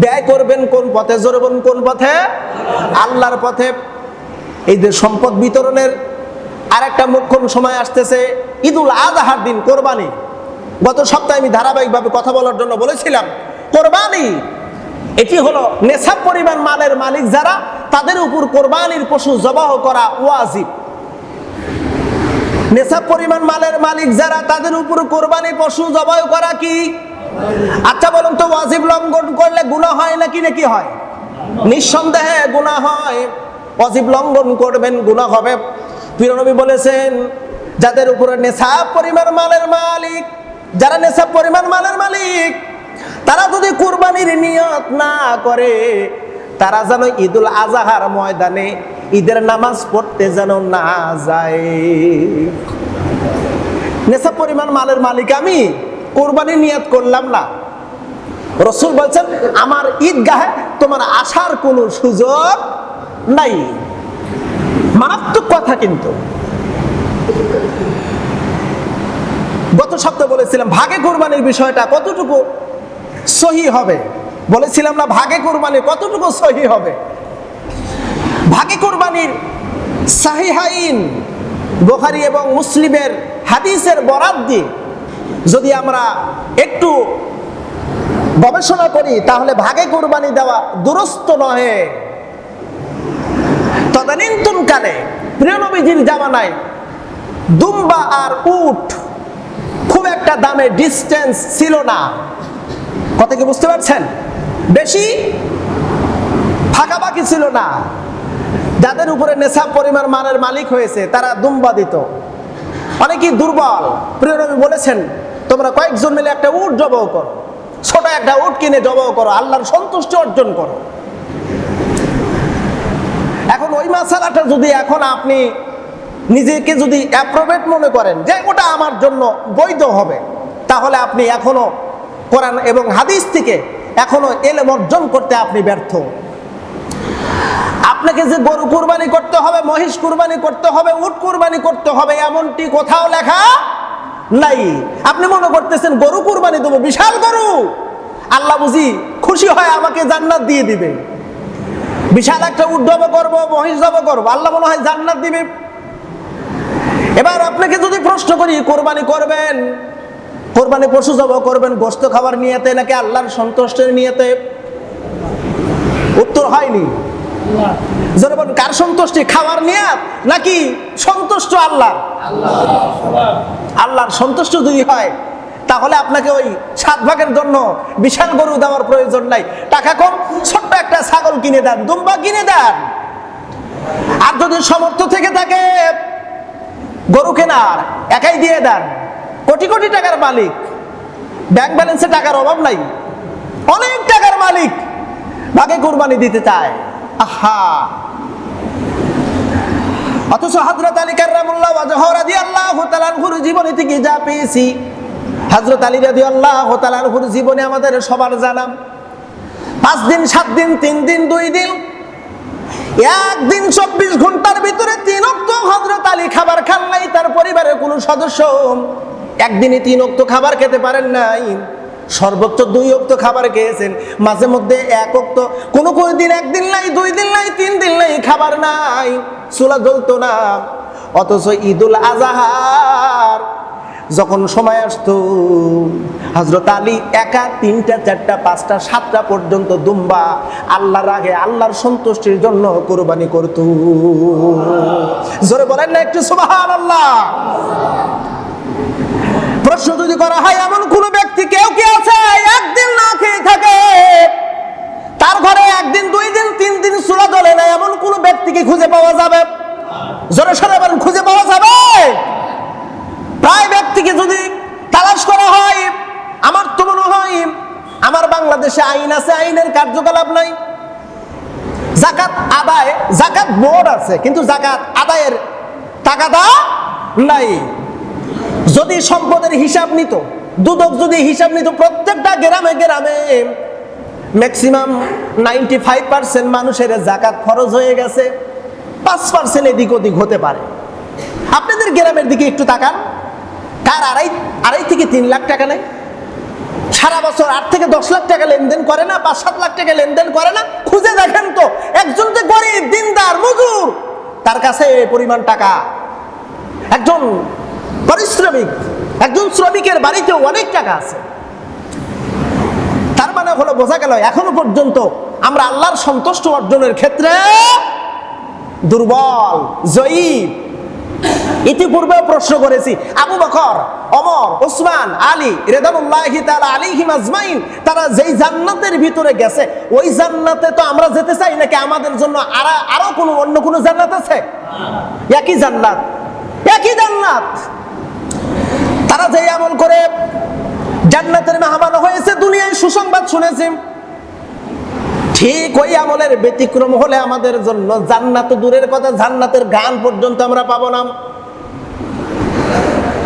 ব্যয় করবেন কোন পথে, জোরবেন কোন পথে? আল্লাহর পথে। এই যে সম্পদ বিতরণের আর একটা মুখ্যম সময় আসতেছে, ঈদুল আজহার দিন, কোরবানি। গত সপ্তাহে আমি ধারাবাহিকভাবে কথা বলার জন্য বলেছিলাম, কোরবানি, এটি হলো নেশাব পরিমাণ মালের মালিক যারা তাদের উপর কোরবানির পশু জবাহ করা ওয়াজিব। নেশাব পরিমাণ মালের মালিক যারা তাদের উপর কোরবানি পশু জবাহ করা কি? আচ্ছা বলুন তো, ওয়াজিব লঙ্ঘন করলে গুণা হয় নাকি নাকি হয়? নিঃসন্দেহে গুণা হয়। ওয়াজিব লঙ্ঘন করবেন গুণা হবে। প্রিয়নবী বলেছেন, যাদের উপরে নেশাব পরিমাণ মালের মালিক, যারা নেশাব পরিমাণ মালের মালিক, তারা যদি কুরবানির নিয়ত না করে, তারা যেন ঈদুল আজহার ময়দানে ঈদের নামাজ পড়তে যেন না যায়। নেশাব পরিমাণ মালের মালিক আমি। কোরবানি নিয়ত করলাম না। রসুল বলছেন, আমার ঈদগাহে তোমার আসার কোনো সুযোগ নাই। মারাত্মক কথা কিন্তু। গত সপ্তাহে বলেছিলাম, ভাগে কোরবানির বিষয়টা কতটুকু সহি হবে? বলেছিলাম না, ভাগে কোরবানি কতটুকু সহি হবে? ভাগে কোরবানির সাহিহাইন, বোখারি এবং মুসলিমের হাদিসের বরাদ দিয়ে যদি আমরা একটু গবেষণা করি, তাহলে ভাগে কোরবানি দেওয়া দুরস্ত নহে। তদানীন্তন কালে প্রিয়নবীজির জামানায় দুম্বা আর উট খুব একটা দামে ডিস্টেন্স ছিল না। কথা কি বুঝতে পারছেন? বেশি ফাঁকাবাকি ছিল না। যাদের উপরে নেশা পরিমাণ মানের মালিক হয়েছে, তারা দুম্বা দিত। অনেকেই দুর্বল। প্রিয়নবী বলেছেন তোমরা কয়েকজন মিলে একটা উট জবাও করো। ছোট একটা উট কিনে জবাও করো, আল্লাহর সন্তুষ্টি অর্জন করো। এখন ওই মাসালাটা যদি এখন আপনি নিজেকে যদি অ্যাপ্রোভেট মনে করেন যে ওটা আমার জন্য বৈধ হবে, তাহলে আপনি এখনও কোরআন এবং হাদিস থেকে এখনও এলেম অর্জন করতে আপনি ব্যর্থ। আপনাকে যে গরু কুরবানি করতে হবে, মহিষ কুরবানি করতে হবে, উট কুরবানি করতে হবে, এমনটি কোথাও লেখা নাই। আপনি মনে করতেছেন, গরু কুরবানি দেবো, বিশাল গরু। আল্লাহ বুঝি খুশি হয় আমাকে জান্নাত দিয়ে দিবে। বিশাল একটা উট জব করব মহিষ জব করব, আল্লাহ মনে হয় জান্নাত দিবে। এবার আপনাকে যদি প্রশ্ন করি, কোরবানি করবেন? কোরবানি পশু জব করবেন, গোস্ত খাবার নিয়েতে নাকি আল্লাহর সন্তুষ্টের নিয়েতে? উত্তর হয়নি। বলেন কার সন্তুষ্টি? খাবার নিয়ে নাকি সন্তুষ্ট আল্লাহ আল্লাহর সন্তুষ্ট যদি হয়, তাহলে আপনাকে ওই সাত ভাগের জন্য বিশাল গরু দেওয়ার প্রয়োজন নাই। টাকা কম, ছোট্ট একটা ছাগল কিনে দেন, দুম্বা কিনে দেন। আর যদি সমর্থ থেকে থাকে, গরু কেনার, একাই দিয়ে দেন। কোটি কোটি টাকার মালিক। ব্যাংক ব্যালেন্সে টাকার অভাব নাই। অনেক টাকার মালিক ভাগে কোরবানি দিতে চায়। আহা। অথচ হজরত আলী কার্রামুল্লাহ ওয়াজহ রাদিয়াল্লাহু তাআলার জীবনী থেকে যা পেয়েছি হজরত আলী রাদিয়াল্লাহু তাআলার জীবনে আমাদের সবার জানাম। পাঁচ দিন, সাত দিন, তিন দিন, দুই দিন, একদিন, চব্বিশ ঘণ্টার ভিতরে তিন অক্ত হজরত আলী খাবার খান নাই, তার পরিবারের কোনো সদস্য একদিনে তিন অক্ত খাবার খেতে পারেন নাই। সর্বোচ্চ দুই অক্ত খাবার খেয়েছেন। মাঝে মধ্যে এক অক্ত, কোনো কোনো দিন একদিন নাই, দুই দিন নাই, তিন দিন নাই খাবার নাই, চুলা জ্বলতো না। অথচ ঈদুল আজাহার যখন সময় আসতো হজরত আলী একা তিনটা, চারটা, পাঁচটা, সাতটা পর্যন্ত দুম্বা আল্লাহর আগে আল্লাহর সন্তুষ্টির জন্য কোরবানি করত। জোরে বলেন না একটু সুবাহান আল্লাহ প্রশ্ন যদি করা হয়, এমন কোন ব্যক্তি কেউ কি আছে একদিন না খেয়ে থাকে তার ঘরে একদিন দুই দিন তিন দিন চুলা জ্বলে না এমন কোন ব্যক্তিকে খুঁজে পাওয়া যাবে জোরে সরে বলেন খুঁজে পাওয়া যাবে প্রায় ব্যক্তিকে যদি তালাশ করা হয় আমার তো মনে হয় আমার বাংলাদেশে আইন আছে, আইনের কার্যকলাপ নাই। জাকাত আদায়, জাকাত বোর্ড আছে, কিন্তু জাকাত আদায়ের টাকাটা নাই। যদি সম্পদের হিসাব নিত, দুদক যদি হিসাব নিত, প্রত্যেকটা গ্রামে গ্রামে ম্যাক্সিমাম নাইনটি ফাইভ পার্সেন্ট মানুষের জাকাত খরচ হয়ে গেছে, পাঁচ পার্সেন্ট এদিক ওদিক হতে পারে। আপনাদের গ্রামের দিকে একটু তাকান। কার আড়াই আড়াই থেকে তিন লাখ টাকা নেই সারা বছর আট থেকে দশ লাখ টাকা লেনদেন করে না বা সাত লাখ টাকা লেনদেন করে না? খুঁজে দেখেন তো, একজন যে গরিব, দিনদার, মজুর, তার কাছে পরিমাণ টাকা। একজন পরিশ্রমিক, একজন শ্রমিকের বাড়িতেও অনেক টাকা আছে। তার মানে হলো, বোঝা গেল, এখনও পর্যন্ত আমরা আল্লাহর সন্তুষ্ট অর্জনের ক্ষেত্রে দুর্বল, জয়ীব ইতিপূর্বে প্রশ্ন করেছি, আবু বকর অমর ওসমান আলী রেদানুল্লাহি তাআলা আলাইহিম আজমাইন, তারা যেই জান্নাতের ভিতরে গেছে, ওই জান্নাতে তো আমরা যেতে চাই নাকি আমাদের জন্য আরও আরও কোনো অন্য কোনো জান্নাত আছে? একই জান্নাত একই জান্নাত। তারা যেই আমল করে জান্নাতের মেহমান হয়েছে, দুনিয়ায় সুসংবাদ শুনেছি। ঠিক ওই আমলের ব্যতিক্রম হলে আমাদের জন্য জান্নাত দূরের কথা, জান্নাতের গান পর্যন্ত আমরা পাবো না।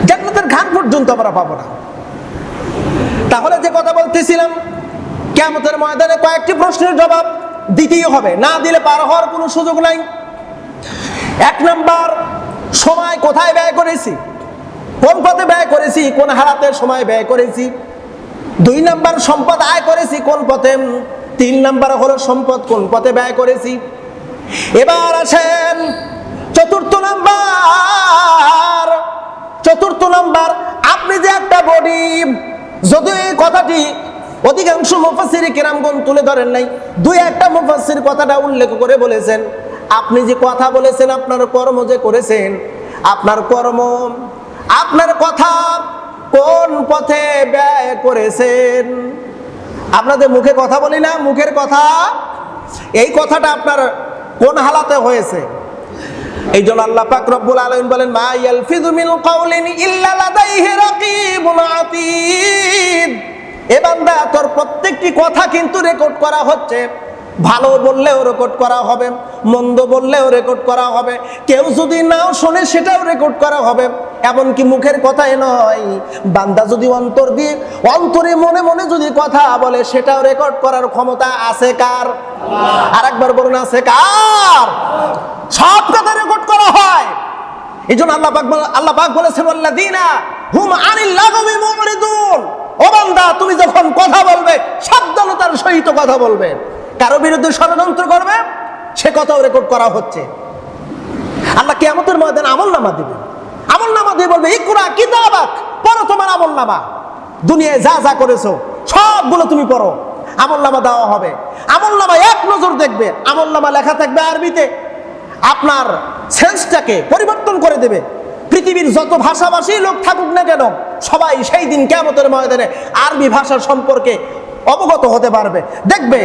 জান্নাতের গান পর্যন্ত আমরা পাবো না। তাহলে যে কথা বলতেছিলাম কেমতের ময়দানে কয়েকটি প্রশ্নের জবাব দিতেই হবে। না দিলে পার হওয়ার কোনো সুযোগ নাই। এক নাম্বার, সময় কোথায় ব্যয় করেছি? কোন পথে ব্যয় করেছি? কোন হারাতে সময় ব্যয় করেছি? দুই নাম্বার, সম্পদ আয় করেছি কোন পথে? তিন নাম্বার হলো সম্পদ কোন পথে ব্যয় করেছি? এবার আসেন চতুর্থ নাম্বার। চতুর্থ নাম্বার, আপনি যে একটা বডি, যদি এই কথাটি অধিকাংশ মুফাসির কেরামগণ তুলে ধরেন নাই, দুই একটা মুফাসির কথাটা উল্লেখ করে বলেছেন। আপনি যে কথা বলেছেন, আপনার কর্ম যে করেছেন, আপনার কর্ম, আপনার কথা কোন পথে ব্যয় করেছেন? আপনাদের মুখে কথা বলি না, মুখের কথা। এই কথাটা আপনার কোন হালাতে হয়েছে? এই জন্য আল্লাহ পাক রব্বুল আলামিন বলেন, মা ইয়ালফিযু মিন কাওলিন ইল্লা লাদাইহি রাকিবুন আতীদ। এ বান্দা, তোর প্রত্যেকটি কথা কিন্তু রেকর্ড করা হচ্ছে। ভালো বললেও রেকর্ড করা হবে, মন্দ বললেও রেকর্ড করা হবে। কেউ যদি নাও শোনে, সেটাও রেকর্ড করা হবে। এমনকি মুখের কথাই নয়। বান্দা যদি অন্তর দিয়ে, অন্তরে মনে মনে যদি কথা বলে, সেটাও রেকর্ড করার ক্ষমতা আছে কার? আর একবার বলুন, আছে কার? সব কথা রেকর্ড করা হয়। এই জন্য আল্লাহ পাক আল্লাহ পাক বলেছেন আল্লাযীনা হুম আনিল লাগবি মুরিদুন। ও বান্দা, তুমি যখন কথা বলবে, সাবধানতার সহিত কথা বলবে। কারও বিরুদ্ধে ষড়যন্ত্র করবে, সে কথাও রেকর্ড করা হচ্ছে। আল্লাহ কিয়ামতের ময়দানে আমল নামা দিবে আমল নামা দিয়ে বলবে, ইকরা কিতাবাক, পড়ো তোমার আমল নামা দুনিয়ায় যা যা করেছ, সবগুলো তুমি পড়ো। আমল নামা দেওয়া হবে। আমল নামা এক নজর দেখবে আমল নামা লেখা থাকবে আরবিতে। আপনার সেন্সটাকে পরিবর্তন করে দেবে। পৃথিবীর যত ভাষাভাষী লোক থাকুক না কেন, সবাই সেই দিন কেমতের ময়দানে আরবি ভাষা সম্পর্কে অবগত হতে পারবে। দেখবে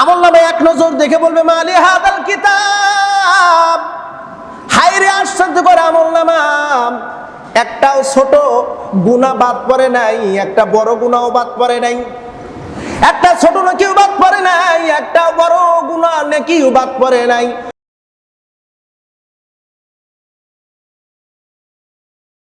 আমল নামে এক নজর দেখে বলবে, মালি হাদাল কিতাব? হাইরে আশ্চর্য করে আমল নামা। একটাও ছোট গুণা বাদ পড়ে নাই, একটা বড় গুণাও বাদ পড়ে নাই। একটা ছোট নাকিও বাদ পড়ে নাই, একটা বড় গুণা নাকিও বাদ পড়ে নাই।